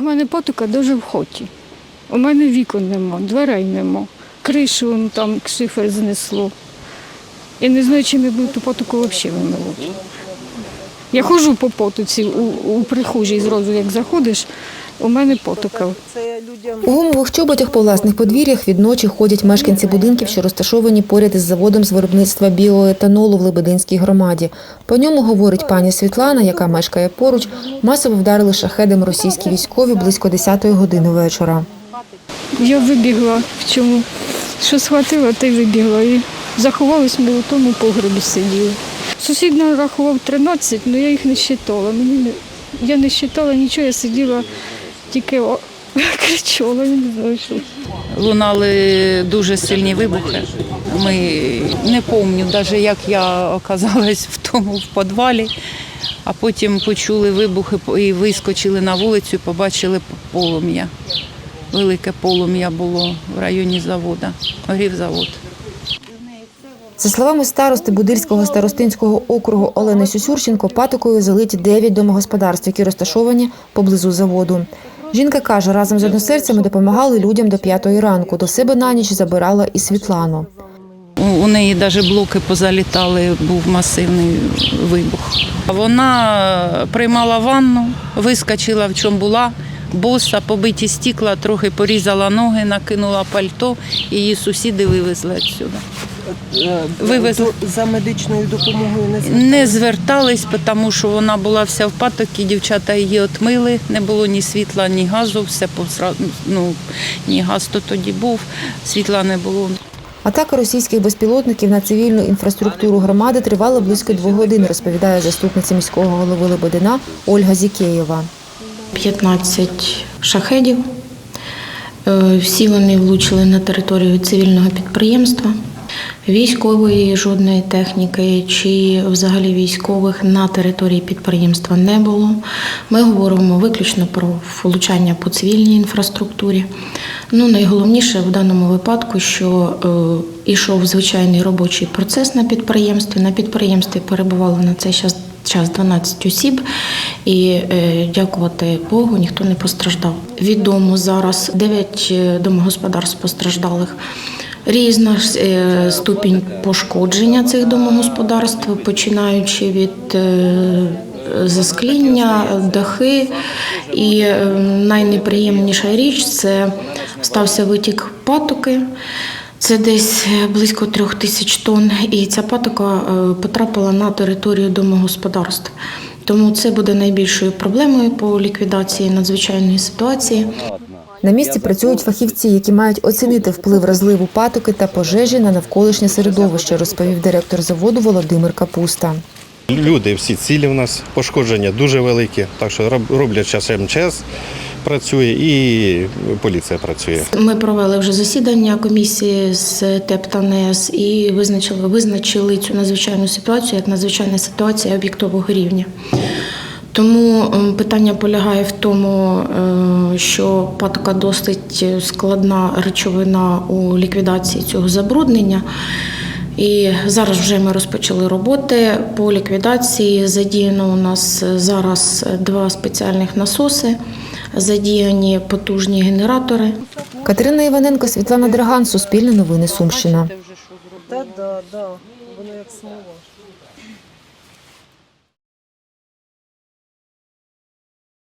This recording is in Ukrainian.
У мене потока дуже в хоті. У мене вікон нема, дверей нема. Кришу он там шифер знесло. Я не знаю, чим не буду ту потоку взагалі вимивати. Я ходжу по потоці у, у прихожій зразу, як заходиш, у мене потока. У гумових чоботях по власних подвір'ях відночі ходять мешканці будинків, що розташовані поряд із заводом з виробництва біоетанолу в Лебединській громаді. По ньому говорить пані Світлана, яка мешкає поруч, масово вдарили шахедом російські військові близько 10-ї години вечора. Я вибігла в чому, що схватила, та й вибігла. І заховалась ми у тому погребі сиділи. Сусід нарахував 13, але я їх не вважала. Мені я не вважала нічого, я сиділа, тільки кричала, я не знаю, що. лунали дуже сильні вибухи. Ми не пам'ятаю, навіть як я оказалась в тому в підвалі, а потім почули вибухи і вискочили на вулицю, побачили полум'я. Велике полум'я було в районі заводу, горів завод. За словами старости Будильського старостинського округу Олени Сюсюрченко, патокою залиті 9 домогосподарств, які розташовані поблизу заводу. Жінка каже, разом з односельцями допомагали людям до п'ятої ранку. До себе на ніч забирала і Світлану. У, у неї навіть блоки позалітали, був масивний вибух. Вона приймала ванну, вискочила в чому була, боса, побиті стікла, трохи порізала ноги, накинула пальто, і її сусіди вивезли відсюди. Вивезли. За медичною допомогою не зверталися? Не звертались, тому що вона була вся в патокі, дівчата її отмили, не було ні світла, ні газу, все посра... ну, ні газ то тоді був, світла не було. Атака російських безпілотників на цивільну інфраструктуру громади тривала близько двох годин, розповідає заступниця міського голови Лебедина Ольга Зікеєва. 15 шахедів. Е, Всі вони влучили на територію цивільного підприємства. Військової жодної техніки чи взагалі військових на території підприємства не було. Ми говоримо виключно про влучання по цивільній інфраструктурі. Ну, найголовніше в даному випадку, що е, ішов звичайний робочий процес на підприємстві. На підприємстві перебувало на цей час час 12 осіб, і е, дякувати Богу, ніхто не постраждав. Відомо зараз 9 домогосподарств постраждалих. Різна е, ступінь пошкодження цих домогосподарств, починаючи від е, заскління, дахи. І е, найнеприємніша річ це стався витік патоки. Це десь близько трьох тисяч тонн, і ця патока е, потрапила на територію домогосподарств. Тому це буде найбільшою проблемою по ліквідації надзвичайної ситуації. На місці працюють фахівці, які мають оцінити вплив розливу патоки та пожежі на навколишнє середовище, розповів директор заводу Володимир Капуста. Люди всі цілі в нас, пошкодження дуже великі, так що роб- роблять час МЧС працює і поліція працює. Ми провели вже засідання комісії з ТЕП та НЕС і визначили, визначили цю надзвичайну ситуацію як надзвичайна ситуація об'єктового рівня. Тому питання полягає в тому, е, що патока досить складна речовина у ліквідації цього забруднення. І зараз вже ми розпочали роботи по ліквідації. Задіяно у нас зараз два спеціальних насоси, задіяні потужні генератори. Катерина Іваненко, Світлана Драган, Суспільне новини Сумщина. Та да, да, воно як смола.